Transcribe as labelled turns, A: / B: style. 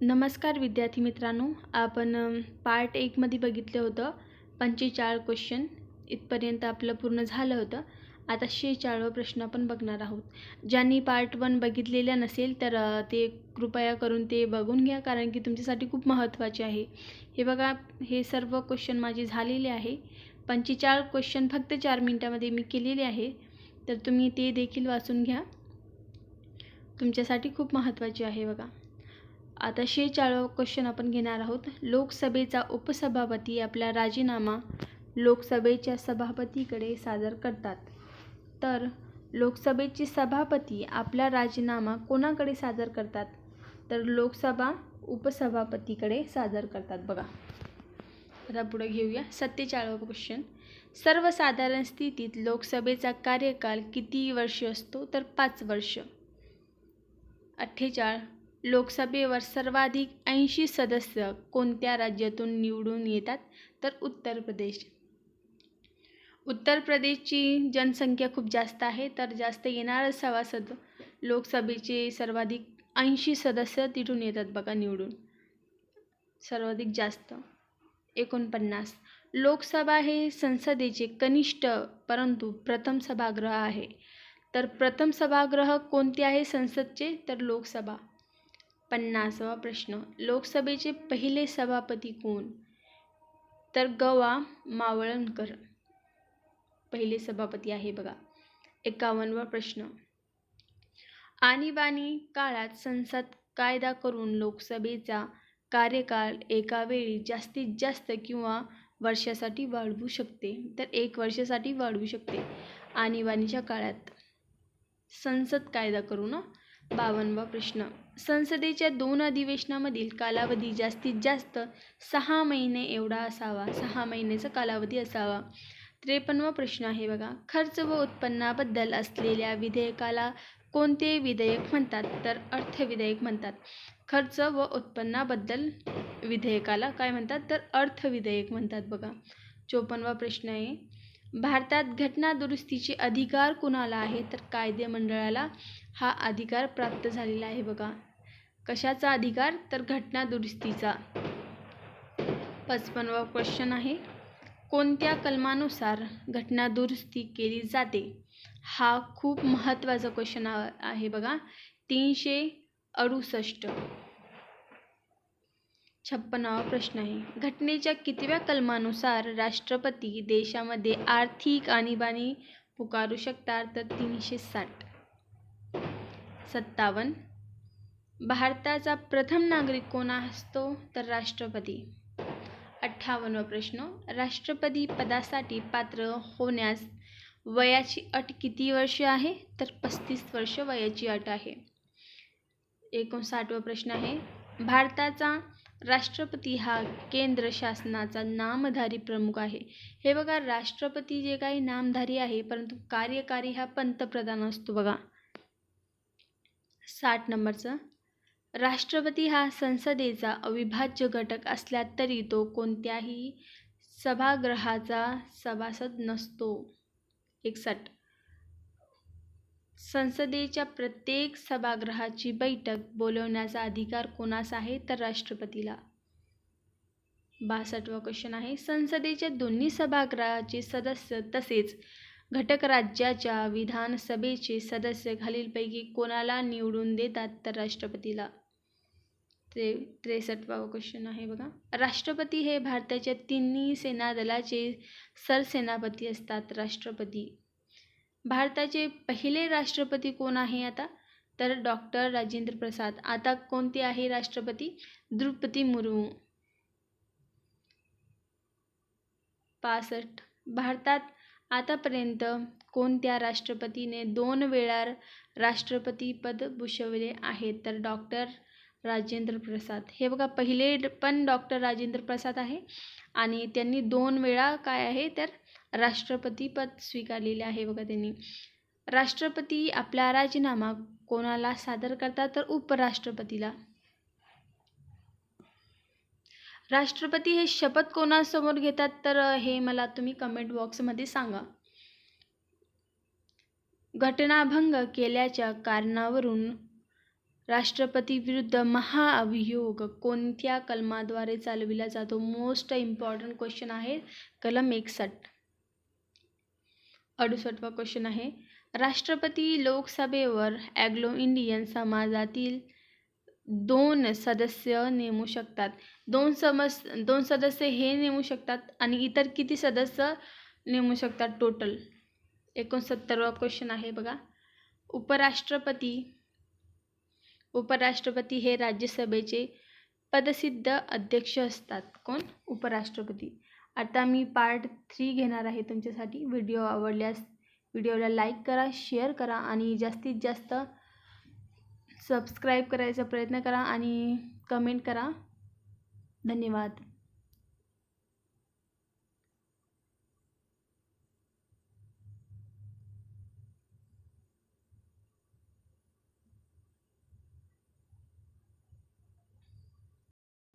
A: नमस्कार विद्यार्थी मित्रांनो आपण पार्ट एकमध्ये बघितलं होतं पंचेचाळ क्वेश्चन इथपर्यंत आपलं पूर्ण झालं होतं. आता शेहेचाळवा प्रश्न आपण बघणार आहोत. ज्यांनी पार्ट वन बघितलेला नसेल तर ते कृपया करून ते बघून घ्या कारण की तुमच्यासाठी खूप महत्त्वाचे आहे. हे बघा हे सर्व क्वेश्चन माझे झालेले आहे. पंचेचाळ क्वेश्चन फक्त चार मिनटामध्ये मी केलेले आहे. तर तुम्ही ते देखील वाचून घ्या. तुमच्यासाठी खूप महत्त्वाचे आहे बघा. आता शेचाळव क्वेश्चन आपण घेणार आहोत. लोकसभेचा उपसभापती आपला राजीनामा लोकसभेच्या सभापतीकडे सादर करतात. तर लोकसभेचे सभापती आपला राजीनामा कोणाकडे सादर करतात? तर लोकसभा उपसभापतीकडे सादर करतात बघा. आता पुढे घेऊया. सत्तेचाळवा क्वेश्चन सर्वसाधारण स्थितीत लोकसभेचा कार्यकाल किती वर्ष असतो? तर पाच वर्ष. अठ्ठेचाळ लोकसभेवर सर्वाधिक ऐंशी सदस्य कोणत्या राज्यातून निवडून येतात? तर उत्तर प्रदेश. उत्तर प्रदेशची जनसंख्या खूप जास्त आहे तर जास्त येणारं सभासद लोकसभेचे सर्वाधिक ऐंशी सदस्य तिथून येतात बघा निवडून. सर्वाधिक जास्त एकोणपन्नास. लोकसभा हे संसदेचे कनिष्ठ परंतु प्रथम सभागृह आहे. तर प्रथम सभागृह कोणते आहे संसदचे? तर लोकसभा. पन्नासवा प्रश्न. लोकसभेचे पहिले सभापती कोण? तर गवा मावळणकर. पहिले सभापती आहे बघा. एकावन्नवा प्रश्न. आणीबाणी काळात संसद कायदा करून लोकसभेचा कार्यकाळ एका वेळी जास्तीत जास्त किंवा वर्षासाठी वाढवू शकते. तर एक वर्षासाठी वाढवू शकते. आणीबाणीच्या काळात संसद कायदा करू ना बावन्नवा प्रश्न. संसदेच्या दोन अधिवेशनामधील कालावधी जास्तीत जास्त सहा महिने एवढा असावा. सहा महिन्याचा कालावधी असावा. त्रेपन्नवा प्रश्न आहे बघा. खर्च व उत्पन्नाबद्दल असलेल्या विधेयकाला कोणते विधेयक म्हणतात? तर अर्थविधेयक म्हणतात. खर्च व उत्पन्नाबद्दल विधेयकाला काय म्हणतात? तर अर्थविधेयक म्हणतात बघा. चोपन्नवा प्रश्न आहे. भारतात घटना दुरुस्तीचे अधिकार कुणाला आहे? तर कायदेमंडळाला हा अधिकार प्राप्त झालेला आहे बघा. कशाचा अधिकार? तर घटना दुरुस्तीचा. पचपनवा क्वेश्चन आहे. कोणत्या कलमानुसार घटना दुरुस्ती केली जाते? हा खूप महत्त्वाचा क्वेश्चन आहे बघा. तीनशे अडुसष्ट. छप्पनावा प्रश्न आहे. घटनेच्या कितव्या कलमानुसार राष्ट्रपती देशामध्ये आर्थिक आणीबाणी पुकारू शकतात तर तीनशे साठ. सत्तावन्न. भारताचा प्रथम नागरिक कोण असतो तर राष्ट्रपती? अठ्ठावन्नवा प्रश्न. राष्ट्रपती पदासाठी पात्र होण्यास वयाची अट किती वर्ष आहे? तर पस्तीस वर्ष वयाची अट आहे. एकोणसाठवा प्रश्न आहे. भारताचा राष्ट्रपती हा केंद्र शासनाचा नामधारी प्रमुख आहे. हे बघा राष्ट्रपती जे काही नामधारी आहे परंतु कार्यकारी हा पंतप्रधान असतो बघा. साठ नंबरचं. राष्ट्रपती हा संसदेचा अविभाज्य घटक असला तरी तो कोणत्याही सभागृहाचा सभासद नसतो. एकसठ संसदेच्या प्रत्येक सभागृहाची बैठक बोलवण्याचा अधिकार कोणास आहे तर राष्ट्रपतीला. बासष्टवा क्वेश्चन आहे. संसदेच्या दोन्ही सभागृहाचे सदस्य तसेच घटक राज्याच्या विधानसभेचे सदस्य खालीलपैकी कोणाला निवडून देतात तर राष्ट्रपतीला? त्रे त्रेसष्टवा क्वेश्चन आहे बघा. राष्ट्रपती हे भारताच्या तिन्ही सेनादलाचे सरसेनापती असतात. राष्ट्रपती भारताचे पहिले राष्ट्रपती कोण आहे आता? तर डॉक्टर राजेंद्र प्रसाद. आता कोणते आहे राष्ट्रपती? द्रौपदी मुर्मू. पासष्ट. भारतात आतापर्यंत कोणत्या राष्ट्रपतीने दोन वेळा राष्ट्रपती पद भूषवले आहे? तर डॉक्टर राजेंद्र प्रसाद. हे बघा पहिले पण डॉक्टर राजेंद्र प्रसाद आहे आणि त्यांनी दोन वेळा काय आहे? तर राष्ट्रपतीपद स्वीकारलेले आहे बघा त्यांनी. राष्ट्रपती आपला राजीनामा कोणाला सादर करतात तर उपराष्ट्रपतीला. राष्ट्रपती हे शपथ कोणासमोर घेतात तर हे मला तुम्ही कमेंट बॉक्समध्ये सांगा. घटनाभंग केल्याच्या कारणावरून राष्ट्रपती विरुद्ध महाअभियोग कोणत्या कलमाद्वारे चालविला जातो? मोस्ट इम्पॉर्टंट क्वेश्चन आहे कलम एकसठ अडुसष्टवा क्वेश्चन आहे. राष्ट्रपती लोकसभेवर ॲग्लो इंडियन समाजातील दोन सदस्य नेमू शकतात. दोन समस दोन सदस्य हे नेमू शकतात आणि इतर किती सदस्य नेमू शकतात टोटल एकोणसत्तरवा क्वेश्चन आहे बघा. उपराष्ट्रपती उपराष्ट्रपती हे राज्यसभेचे पदसिद्ध अध्यक्ष असतात. कोण? उपराष्ट्रपती. आता मी पार्ट थ्री घेणार आहे तुमच्यासाठी. व्हिडिओ आवडल्यास व्हिडिओला लाईक करा शेअर करा आणि जास्तीत जास्त सबस्क्राईब करायचा प्रयत्न करा आणि कमेंट करा. धन्यवाद.